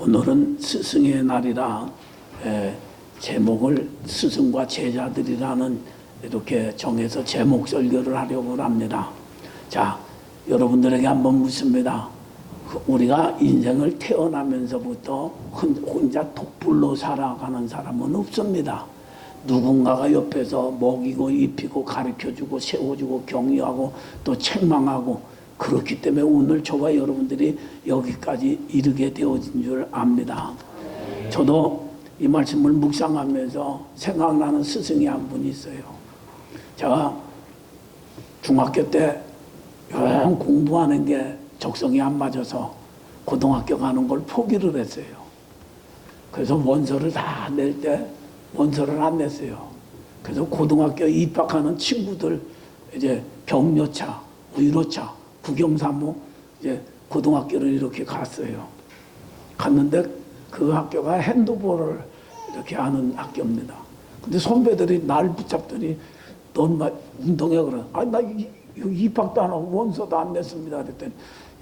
오늘은 스승의 날이라 에, 제목을 스승과 제자들이라는 이렇게 정해서 제목 설교를 하려고 합니다. 자, 여러분들에게 한번 묻습니다. 그 우리가 인생을 태어나면서부터 혼- 혼자 독불로 살아가는 사람은 없습니다. 누군가가 옆에서 먹이고 입히고 가르쳐주고 세워주고 격려하고 또 책망하고 그렇기 때문에 오늘 저와 여러분들이 여기까지 이르게 되어진 줄 압니다. 저도 이 말씀을 묵상하면서 생각나는 스승이 한분 있어요. 제가 중학교 때 영 공부하는 게 적성이 안 맞아서 고등학교 가는 걸 포기를 했어요. 그래서 원서를 다 낼 때 원서를 안 냈어요. 그래서 고등학교 입학하는 친구들 이제 격려차, 위로차, 국영사무 이제 고등학교를 이렇게 갔어요. 갔는데 그 학교가 핸드볼을 이렇게 하는 학교입니다. 근데 선배들이 날 붙잡더니 넌막 운동해 그래. 아니 나 이- 이- 입학도 안 하고 원서도 안 냈습니다. 그랬더니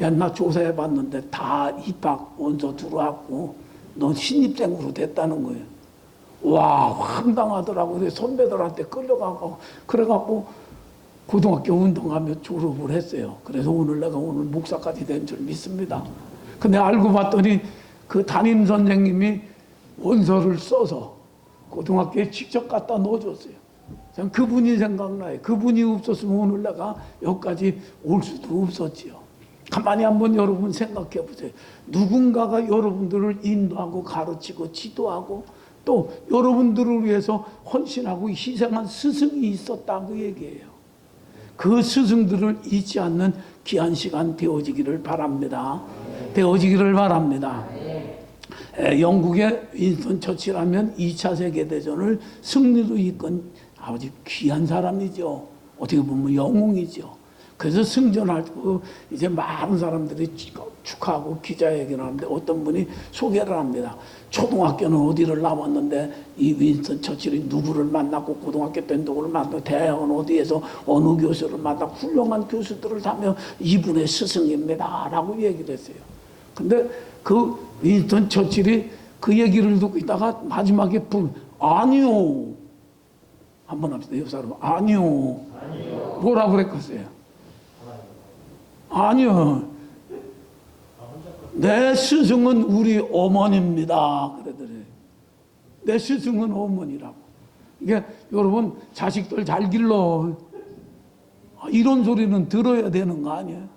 야 나 조사해 봤는데 다 입학 원서 들어왔고 넌 신입생으로 됐다는 거예요. 와 황당하더라고. 그래서 선배들한테 끌려가고 그래갖고 고등학교 운동하며 졸업을 했어요. 그래서 오늘 내가 오늘 목사까지 된 줄 믿습니다. 근데 알고 봤더니 그 담임 선생님이 원서를 써서 고등학교에 직접 갖다 넣어줬어요. 전 그분이 생각나요. 그분이 없었으면 오늘 내가 여기까지 올 수도 없었지요. 가만히 한번 여러분 생각해 보세요. 누군가가 여러분들을 인도하고 가르치고 지도하고 또 여러분들을 위해서 헌신하고 희생한 스승이 있었다 그 얘기예요. 그 스승들을 잊지 않는 귀한 시간 되어지기를 바랍니다. 되어지기를 바랍니다. 에, 영국의 윈스턴 처치라면 2차 세계대전을 승리로 이끈 아주 귀한 사람이죠. 어떻게 보면 영웅이죠. 그래서 승전할 때 이제 많은 사람들이 축하하고 기자회견을 하는데 어떤 분이 소개를 합니다. 초등학교는 어디를 나왔는데 이 윈스턴 처칠이 누구를 만났고 고등학교 때 누구를 만났고 대학은 어디에서 어느 교수를 만나고 훌륭한 교수들을 하며 이분의 스승입니다. 라고 얘기를 했어요. 근데 그 윈스턴 처칠이 그 얘기를 듣고 있다가 마지막에 불 아니요. 한번 합시다. 옆 사람 아니요. 뭐라 그랬겠어요? 아니요. 내 스승은 우리 어머니입니다. 그러더래. 내 스승은 어머니라고. 이게 여러분 자식들 잘 길러. 아, 이런 소리는 들어야 되는 거 아니에요?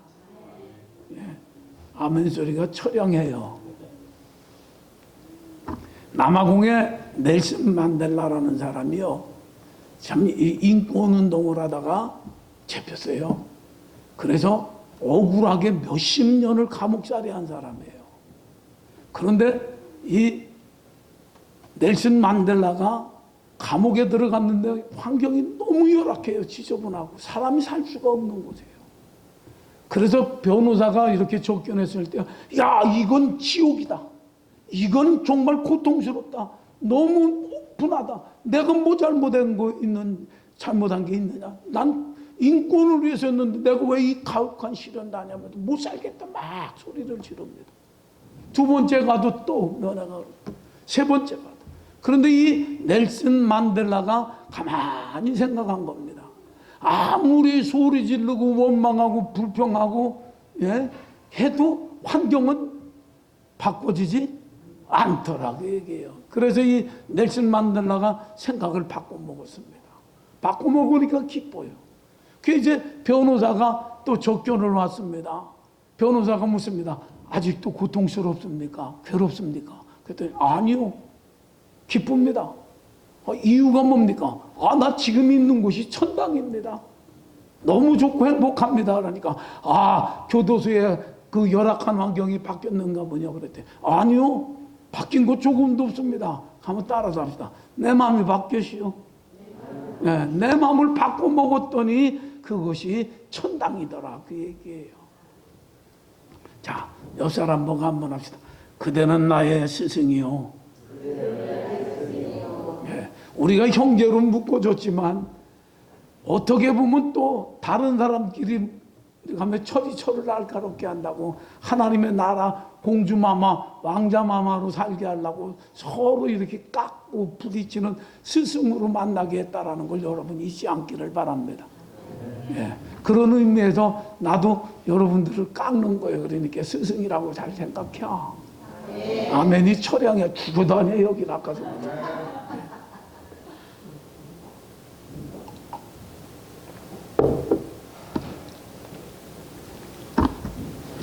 예. 아멘 소리가 처량해요. 남아공의 넬슨 만델라라는 사람이요. 참이 인권 운동을 하다가 잡혔어요. 그래서 억울하게 몇십 년을 감옥살이 한 사람이에요. 그런데 이 넬슨 만델라가 감옥에 들어갔는데 환경이 너무 열악해요. 지저분하고 사람이 살 수가 없는 곳이에요. 그래서 변호사가 이렇게 접견했을 때, 야, 이건 지옥이다. 이건 정말 고통스럽다. 너무 분하다. 내가 뭐 잘못한 거 있는, 잘못한 게 있느냐. 난 인권을 위해서 했는데 내가 왜 이 가혹한 시련 다냐면 못 살겠다. 막 소리를 지릅니다. 두 번째 가도 또 면회가 세 번째 가도. 그런데 이 넬슨 만델라가 가만히 생각한 겁니다. 아무리 소리 지르고 원망하고 불평하고 예? 해도 환경은 바꿔지지 않더라고 얘기해요. 그래서 이 넬슨 만델라가 생각을 바꿔 먹었습니다. 바꿔 먹으니까 기뻐요. 그 이제 변호사가 또 접견을 왔습니다. 변호사가 묻습니다. 아직도 고통스럽습니까? 괴롭습니까? 그랬더니 아니요. 기쁩니다. 어, 이유가 뭡니까? 아, 나 지금 있는 곳이 천당입니다. 너무 좋고 행복합니다. 그러니까, 아, 교도소의 그 열악한 환경이 바뀌었는가 보냐 그랬더니, 아니요. 바뀐 것 조금도 없습니다. 한번 따라서 합시다. 내 마음이 바뀌었시오. 네, 내 마음을 바꿔 먹었더니 그것이 천당이더라. 그 얘기예요. 자, 옆 사람 보고 한번 합시다. 그대는 나의 스승이요. 예, 우리가 형제로 묶어줬지만 어떻게 보면 또 다른 사람끼리 하면 철이 철을 날카롭게 한다고 하나님의 나라 공주마마 왕자마마로 살게 하려고 서로 이렇게 깎고 부딪히는 스승으로 만나게 했다라는 걸 여러분 잊지 않기를 바랍니다. 예. 그런 의미에서 나도 여러분들을 깎는 거예요. 그러니까 스승이라고 잘 생각해. 아멘이 철양에 죽어다녀 여기 낚아서.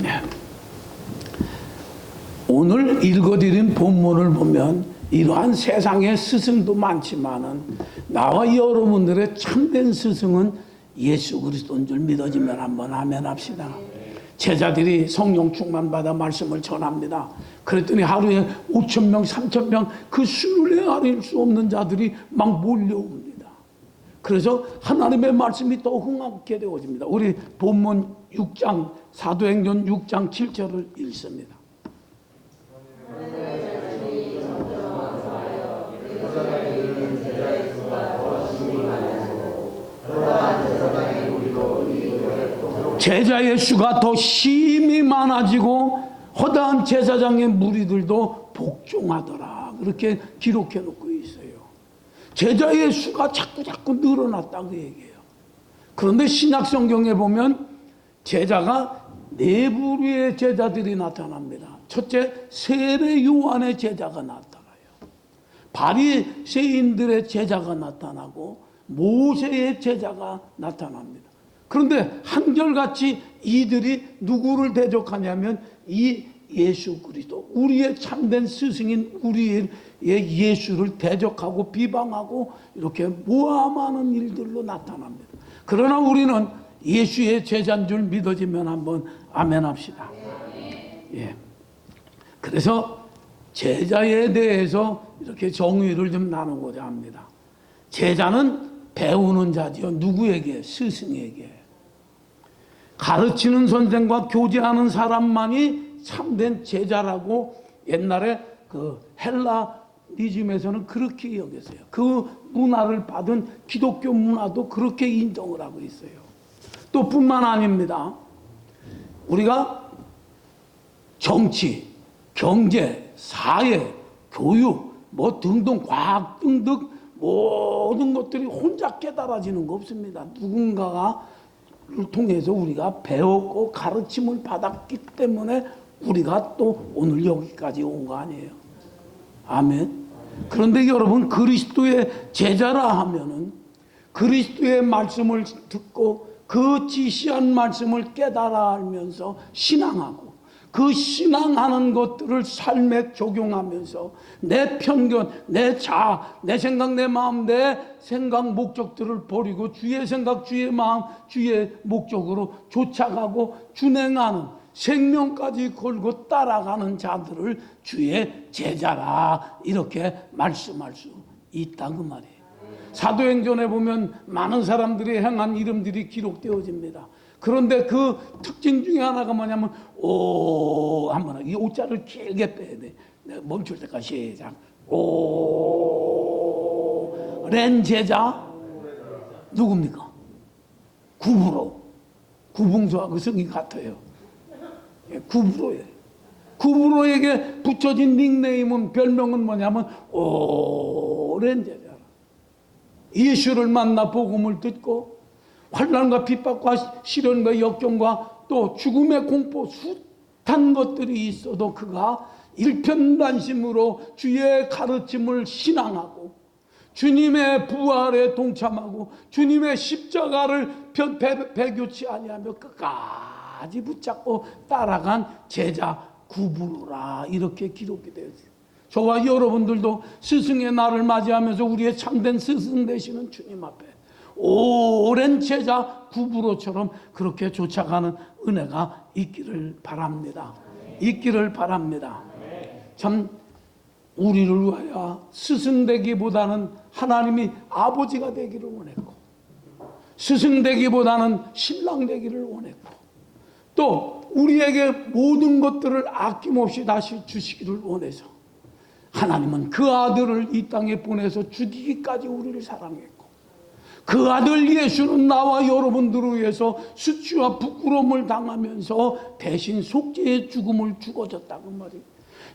네. 오늘 읽어드린 본문을 보면 이러한 세상의 스승도 많지만은 나와 여러분들의 참된 스승은 예수 그리스도인 줄 믿어지면 한번 아멘 합시다. 제자들이 성령 충만 받아 말씀을 전합니다. 그랬더니 하루에 5천 명, 3천 명그 수를 헤아릴 수 없는 자들이 막 몰려옵니다. 그래서 하나님의 말씀이 더 흥하게 되어집니다. 우리 본문 6장 사도행전 6장 7절을 읽습니다. 제자의 수가 더 심히 많아지고 허다한 제사장의 무리들도 복종하더라. 그렇게 기록해 놓고 있어요. 제자의 수가 자꾸 자꾸 늘어났다 그 얘기예요. 그런데 신약 성경에 보면 제자가 네 부류의 제자들이 나타납니다. 첫째 세례 요한의 제자가 나타나요. 바리새인들의 제자가 나타나고 모세의 제자가 나타납니다. 그런데 한결같이 이들이 누구를 대적하냐면 이 예수 그리스도 우리의 참된 스승인 우리의 예수를 대적하고 비방하고 이렇게 모함하는 일들로 나타납니다. 그러나 우리는 예수의 제자인 줄 믿어지면 한번 아멘 합시다. 예. 그래서 제자에 대해서 이렇게 정의를 좀 나누고자 합니다. 제자는 배우는 자지요. 누구에게? 스승에게. 가르치는 선생과 교제하는 사람만이 참된 제자라고 옛날에 그 헬라니즘에서는 그렇게 여겼어요. 그 문화를 받은 기독교 문화도 그렇게 인정을 하고 있어요. 또 뿐만 아닙니다. 우리가 정치, 경제, 사회, 교육, 뭐 등등 과학 등등 모든 것들이 혼자 깨달아지는 거 없습니다. 누군가가 를 통해서 우리가 배웠고 가르침을 받았기 때문에 우리가 또 오늘 여기까지 온 거 아니에요. 아멘. 그런데 여러분 그리스도의 제자라 하면은 그리스도의 말씀을 듣고 그 지시한 말씀을 깨달아 알면서 신앙하고 그 신앙하는 것들을 삶에 적용하면서 내 편견, 내 자아, 내 생각, 내 마음, 내 생각, 목적들을 버리고 주의 생각, 주의 마음, 주의 목적으로 쫓아가고 준행하는 생명까지 걸고 따라가는 자들을 주의 제자라 이렇게 말씀할 수 있다 그 말이에요. 사도행전에 보면 많은 사람들이 행한 이름들이 기록되어집니다. 그런데 그 특징 중에 하나가 뭐냐면 오 한번 이 오자를 길게 빼야 돼. 내가 멈출 때까지 시작. 오 렌 제자 누굽니까? 구부로 구붕소하고 성이 같아요. 예, 구부로예요. 구부로에게 붙여진 닉네임은 별명은 뭐냐면 오렌 제자. 예수를 만나 복음을 듣고 환란과 핍박과 시련과 역경과 또 죽음의 공포 숱한 것들이 있어도 그가 일편단심으로 주의 가르침을 신앙하고 주님의 부활에 동참하고 주님의 십자가를 배, 배교치 아니하며 끝까지 붙잡고 따라간 제자 구부로라 이렇게 기록이 되어 있어요. 저와 여러분들도 스승의 날을 맞이하면서 우리의 참된 스승 되시는 주님 앞에 오랜 제자 구부로처럼 그렇게 쫓아가는 은혜가 있기를 바랍니다. 있기를 바랍니다. 참 우리를 위하여 스승 되기보다는 하나님이 아버지가 되기를 원했고 스승 되기보다는 신랑 되기를 원했고 또 우리에게 모든 것들을 아낌없이 다시 주시기를 원해서 하나님은 그 아들을 이 땅에 보내서 죽이기까지 우리를 사랑했고 그 아들 예수는 나와 여러분들을 위해서 수치와 부끄러움을 당하면서 대신 속죄의 죽음을 죽어졌다고 말이에요.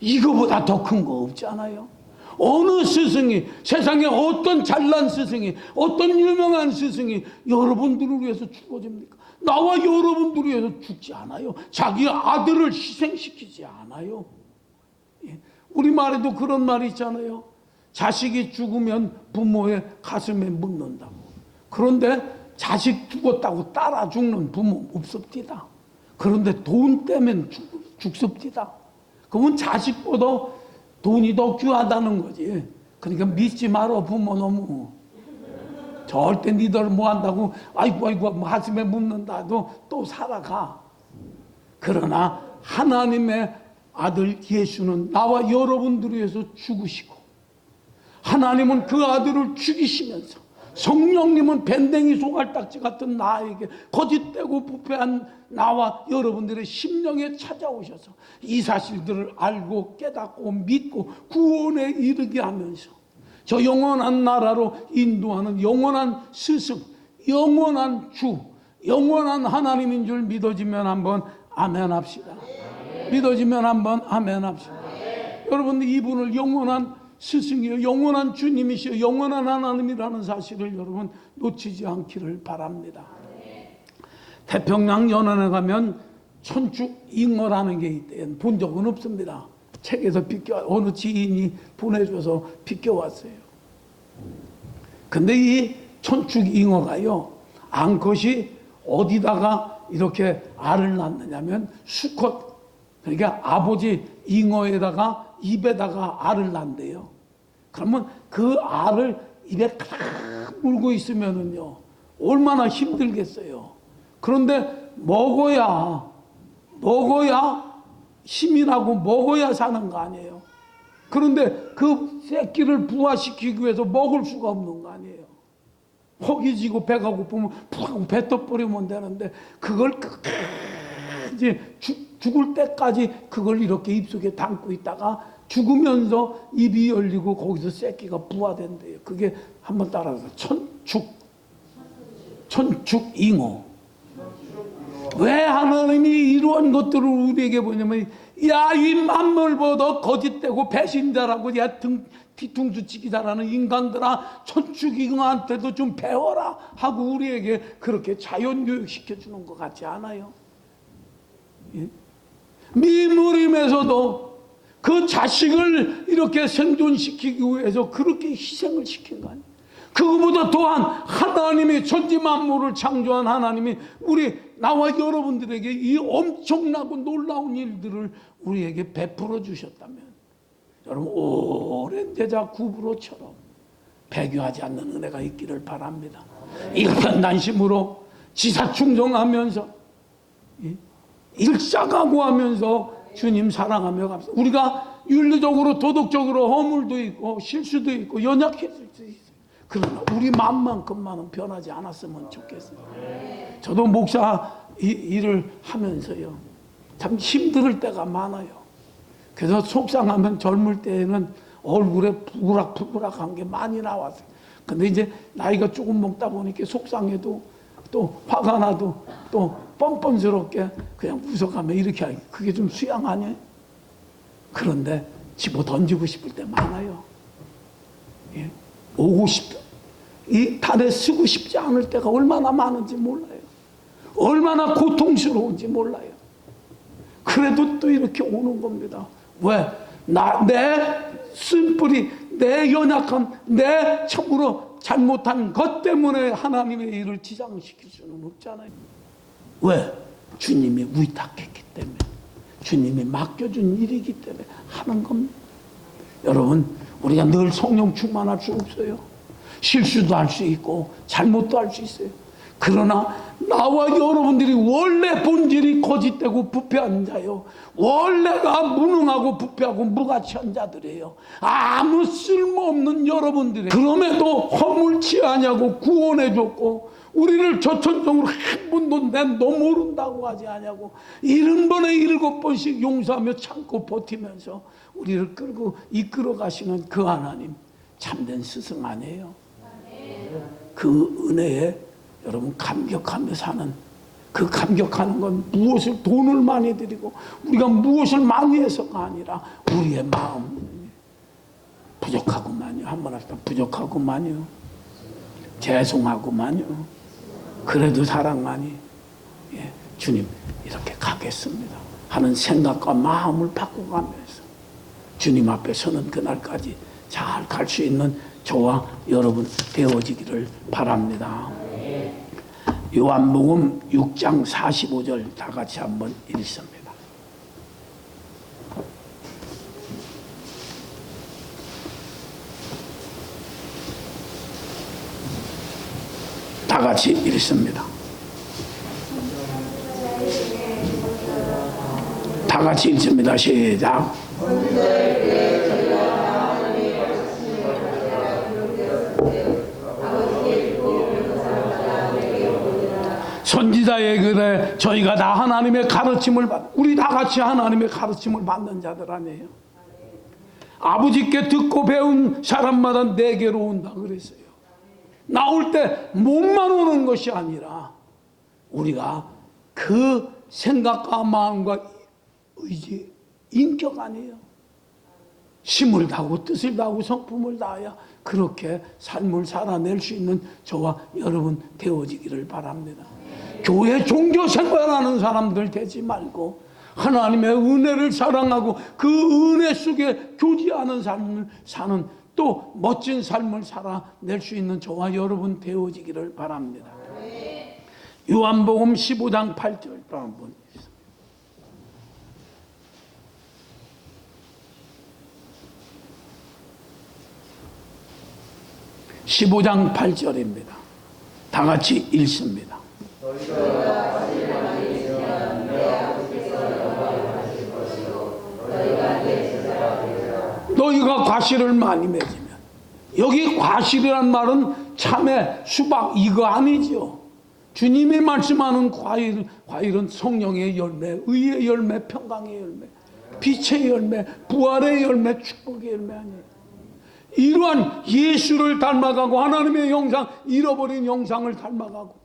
이거보다 더 큰 거 없잖아요. 어느 스승이 세상에 어떤 잘난 스승이 어떤 유명한 스승이 여러분들을 위해서 죽어집니까? 나와 여러분들을 위해서 죽지 않아요. 자기 아들을 희생시키지 않아요. 예. 우리 말에도 그런 말이 있잖아요. 자식이 죽으면 부모의 가슴에 묻는다고. 그런데 자식 죽었다고 따라 죽는 부모 없습니다. 그런데 돈 때문에 죽, 죽습니다. 그러면 자식보다 돈이 더 귀하다는 거지. 그러니까 믿지 말어 부모 너무. 절대 니들 뭐 한다고 아이고 아이고 가슴에 묻는다도 또 살아가. 그러나 하나님의 아들 예수는 나와 여러분들을 위해서 죽으시고 하나님은 그 아들을 죽이시면서 성령님은 밴댕이 소갈딱지 같은 나에게 거짓되고 부패한 나와 여러분들의 심령에 찾아오셔서 이 사실들을 알고 깨닫고 믿고 구원에 이르게 하면서 저 영원한 나라로 인도하는 영원한 스승, 영원한 주, 영원한 하나님인 줄 믿어지면 한번 아멘 합시다. 믿어지면 한번 아멘 합시다. 여러분들 이분을 영원한 스승이요, 영원한 주님이시요, 영원한 하나님이라는 사실을 여러분 놓치지 않기를 바랍니다. 태평양 연안에 가면 천축 잉어라는 게 있대요. 본 적은 없습니다. 책에서 비껴 어느 지인이 보내줘서 비껴왔어요. 근데 이 천축 잉어가요, 암컷이 어디다가 이렇게 알을 낳느냐면 수컷, 그러니까 아버지 잉어에다가 입에다가 알을 낳는데요. 그러면 그 알을 입에 가득 물고 있으면은요, 얼마나 힘들겠어요. 그런데 먹어야, 먹어야 힘이 나고 먹어야 사는 거 아니에요. 그런데 그 새끼를 부화시키기 위해서 먹을 수가 없는 거 아니에요. 허기지고 배가 고프면 푹 뱉어버리면 되는데 그걸 끝까지 죽, 죽을 때까지 그걸 이렇게 입속에 담고 있다가 죽으면서 입이 열리고 거기서 새끼가 부화된대요. 그게 한번 따라서 천축, 천축잉어. 왜 하나님이 이러한 것들을 우리에게 보냐면 야이 만물보다 거짓되고 배신자라고 야 등, 뒤통수 치기자라는 인간들아 천축잉어한테도 좀 배워라 하고 우리에게 그렇게 자연교육 시켜주는 것 같지 않아요? 예? 미무림에서도 그 자식을 이렇게 생존시키기 위해서 그렇게 희생을 시킨 거 아니에요? 그거보다 또한 하나님이 천지 만물을 창조한 하나님이 우리 나와 여러분들에게 이 엄청나고 놀라운 일들을 우리에게 베풀어 주셨다면 여러분 오랜 제자 구브로처럼 배교하지 않는 은혜가 있기를 바랍니다. 이것은 난심으로 지사 충성하면서 예? 일사각오하면서 주님 사랑하며 갑시다. 우리가 윤리적으로 도덕적으로 허물도 있고 실수도 있고 연약했을 수 있어요. 그러나 우리 마음만큼만은 변하지 않았으면 좋겠어요. 저도 목사 이- 일을 하면서요. 참 힘들 때가 많아요. 그래서 속상하면 젊을 때에는 얼굴에 부그락부그락한 게 많이 나왔어요. 근데 이제 나이가 조금 먹다 보니까 속상해도 또 화가 나도 또 뻔뻔스럽게 그냥 웃어가며 이렇게 하니 그게 좀 수양 아니에요? 그런데 집어 던지고 싶을 때 많아요. 예. 오고 싶, 이 달에 쓰고 싶지 않을 때가 얼마나 많은지 몰라요. 얼마나 고통스러운지 몰라요. 그래도 또 이렇게 오는 겁니다. 왜? 나, 내 쓴뿌리, 내 연약함, 내 참으로 잘못한 것 때문에 하나님의 일을 지장시킬 수는 없잖아요. 왜? 주님이 위탁했기 때문에. 주님이 맡겨준 일이기 때문에 하는 겁니다. 여러분, 우리가 늘 성령 충만할 수 없어요. 실수도 할 수 있고, 잘못도 할 수 있어요. 그러나 나와 여러분들이 원래 본질이 거짓되고 부패한 자요. 원래가 무능하고 부패하고 무가치한 자들이에요. 아무 쓸모없는 여러분들이 그럼에도 허물치 아냐고 구원해줬고 우리를 저천정으로 한 번도 내너 모른다고 하지 아냐고 일흔 번에 일곱 번씩 용서하며 참고 버티면서 우리를 끌고 이끌어 가시는 그 하나님 참된 스승 아니에요. 그 은혜에 여러분 감격하며 사는 그 감격하는 건 무엇을 돈을 많이 들이고 우리가 무엇을 많이 해서가 아니라 우리의 마음 부족하구만요. 한번 합시다. 부족하구만요. 죄송하구만요. 그래도 사랑하니 예, 주님 이렇게 가겠습니다. 하는 생각과 마음을 바꿔가면서 주님 앞에 서는 그날까지 잘 갈 수 있는 저와 여러분 되어지기를 바랍니다. 요한복음 6장 45절 다 같이 한번 읽습니다. 다 같이 읽습니다. 다 같이 읽습니다. 시작. 선지자의 글에 저희가 다 하나님의 가르침을 받, 우리 다 같이 하나님의 가르침을 받는 자들 아니에요. 아버지께 듣고 배운 사람마다 내게로 온다 그랬어요. 나올 때 몸만 오는 것이 아니라 우리가 그 생각과 마음과 의지, 인격 아니에요. 힘을 다하고 뜻을 다하고 성품을 다해야 그렇게 삶을 살아낼 수 있는 저와 여러분 되어지기를 바랍니다. 교회 종교 생활하는 사람들 되지 말고 하나님의 은혜를 사랑하고 그 은혜 속에 교제하는 삶을 사는 또 멋진 삶을 살아낼 수 있는 저와 여러분 되어지기를 바랍니다. 요한복음 15장 8절 또 한번 15장 8절입니다. 다 같이 읽습니다. 너희가 과실을 많이 맺으면 여기 과실이란 말은 참외, 수박 이거 아니죠. 주님이 말씀하는 과일, 과일은 성령의 열매, 의의 열매, 평강의 열매, 빛의 열매, 부활의 열매, 축복의 열매 아니에요. 이러한 예수를 닮아가고 하나님의 영상, 잃어버린 영상을 닮아가고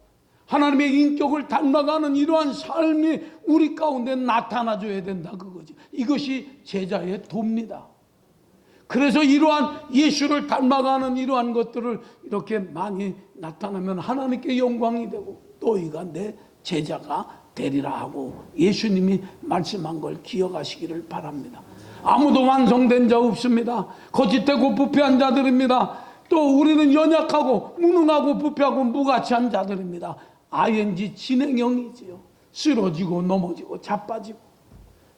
하나님의 인격을 닮아가는 이러한 삶이 우리 가운데 나타나줘야 된다 그거지. 이것이 제자의 도입니다. 그래서 이러한 예수를 닮아가는 이러한 것들을 이렇게 많이 나타나면 하나님께 영광이 되고 너희가 내 제자가 되리라 하고 예수님이 말씀한 걸 기억하시기를 바랍니다. 아무도 완성된 자 없습니다. 거짓되고 부패한 자들입니다. 또 우리는 연약하고 무능하고 부패하고 무가치한 자들입니다. ING 진행형이지요. 쓰러지고 넘어지고 자빠지고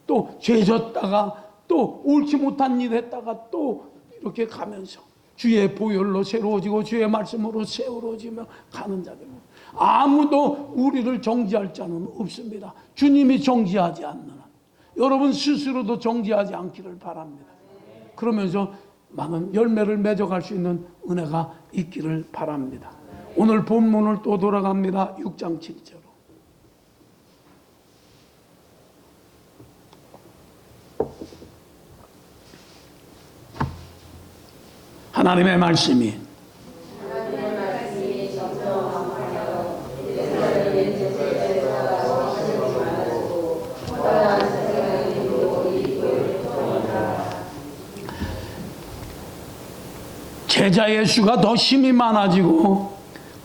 또 죄졌다가 또 옳지 못한 일 했다가 또 이렇게 가면서 주의 보혈로 새로워지고 주의 말씀으로 세워지며 가는 자들입니다. 아무도 우리를 정지할 자는 없습니다. 주님이 정지하지 않는 한. 여러분 스스로도 정지하지 않기를 바랍니다. 그러면서 많은 열매를 맺어갈 수 있는 은혜가 있기를 바랍니다. 오늘 본문을 또 돌아갑니다. 6장 7절. 하나님의 말씀이 제자의 수가 더 힘이 많아지고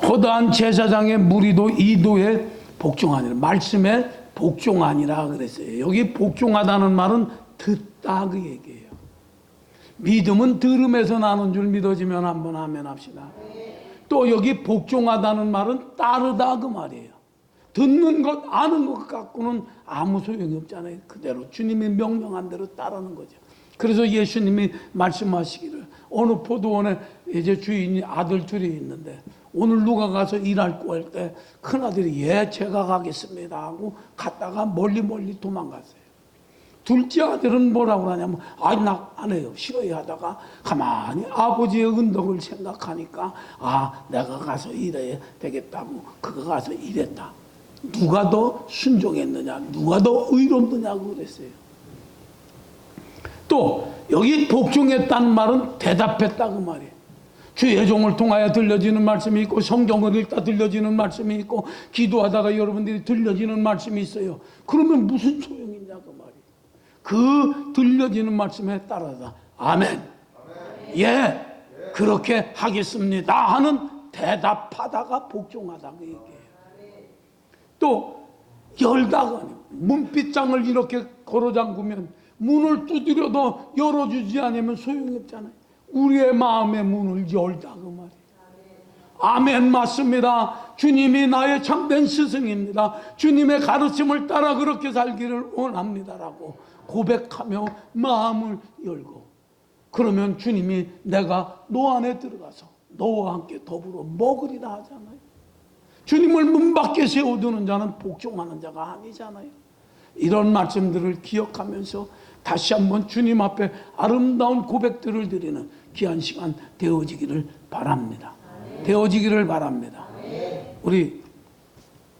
허다한 제사장의 무리도 이도에 복종하니라 말씀에 복종하니라 그랬어요. 여기 복종하다는 말은 듣다 그 얘기예요. 믿음은 들음에서 나는 줄 믿어지면 한번 하면 합시다. 또 여기 복종하다는 말은 따르다 그 말이에요. 듣는 것 아는 것 갖고는 아무 소용이 없잖아요. 그대로 주님이 명령한 대로 따르는 거죠. 그래서 예수님이 말씀하시기를 어느 포도원에 이제 주인이 아들 둘이 있는데 오늘 누가 가서 일할 거할때 큰아들이 예 제가 가겠습니다 하고 갔다가 멀리 멀리 도망갔어요. 둘째 아들은 뭐라고 하냐면 아나 안 해요 싫어요 하다가 가만히 아버지의 은덕을 생각하니까 아 내가 가서 일해야 되겠다고 그가 가서 일했다. 누가 더 순종했느냐 누가 더 의롭느냐고 그랬어요. 또 여기 복종했다는 말은 대답했다 그 말이에요. 주의 종을 통하여 들려지는 말씀이 있고 성경을 읽다 들려지는 말씀이 있고 기도하다가 여러분들이 들려지는 말씀이 있어요. 그러면 무슨 소용이냐 그 말이에요. 그 들려지는 말씀에 따라서 아멘. 예, 그렇게 하겠습니다 하는 대답하다가 복종하다 그 얘기예요. 또 열다가 문빗장을 이렇게 걸어 잠그면 문을 두드려도 열어주지 않으면 소용이 없잖아요. 우리의 마음의 문을 열다 그 말이에요. 아멘 맞습니다. 주님이 나의 참된 스승입니다. 주님의 가르침을 따라 그렇게 살기를 원합니다라고 고백하며 마음을 열고 그러면 주님이 내가 너 안에 들어가서 너와 함께 더불어 먹으리라 하잖아요. 주님을 문 밖에 세워두는 자는 복종하는 자가 아니잖아요. 이런 말씀들을 기억하면서 다시 한번 주님 앞에 아름다운 고백들을 드리는 귀한 시간 되어지기를 바랍니다. 되어지기를 바랍니다. 우리